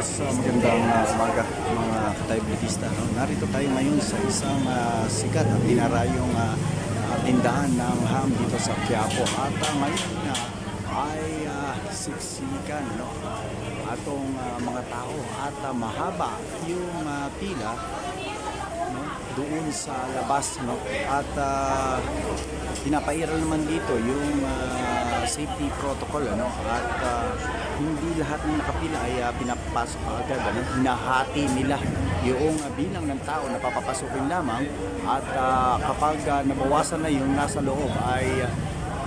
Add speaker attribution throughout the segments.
Speaker 1: So magandang uh, mga kataybligista. No? Narito tayo ngayon sa isang uh, sikat at dinarayong uh, uh, tindahan ng ham dito sa Quiapo. At uh, ngayon uh, ay uh, siksikan no? atong uh, mga tao at uh, mahaba yung uh, pila no? doon sa labas no? at uh, pinapairal naman dito yung uh, safety protocol ano? At uh, hindi lahat ng nakapila ay uh, pinapasok agad ano? Hinahati nila yung uh, bilang ng tao na papapasukin lamang. At uh, kapag uh, nabawasan na yung nasa loob ay uh,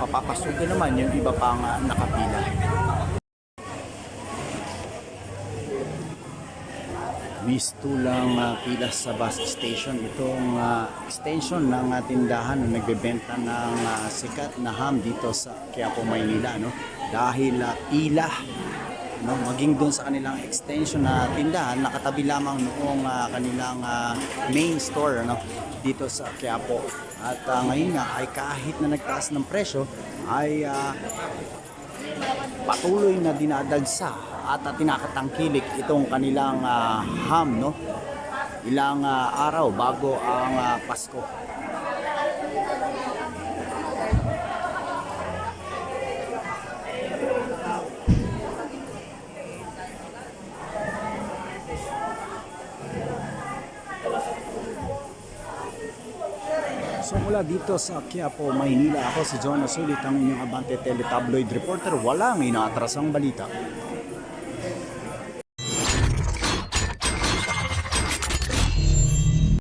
Speaker 1: papapasukin naman yung iba pang uh, nakapila mistulang uh, pila sa bus station. Itong uh, extension ng uh, tindahan na nagbebenta ng uh, sikat na ham dito sa Quiapo, Maynila no? Dahil uh, pila no maging doon sa kanilang extension na tindahan nakatabi lamang noong uh, kanilang uh, main store no dito sa Quiapo. At uh, ngayon nga ay kahit na nagtaas ng presyo ay uh, patuloy na dinadagsa at uh, tinakatangkilik itong kanilang ah, ham no ilang ah, araw bago ang ah, Pasko So mula dito sa Quiapo, Maynila, ako si John Asulit, ang inyong Abante Teletabloid Reporter. Walang inaatrasang balita.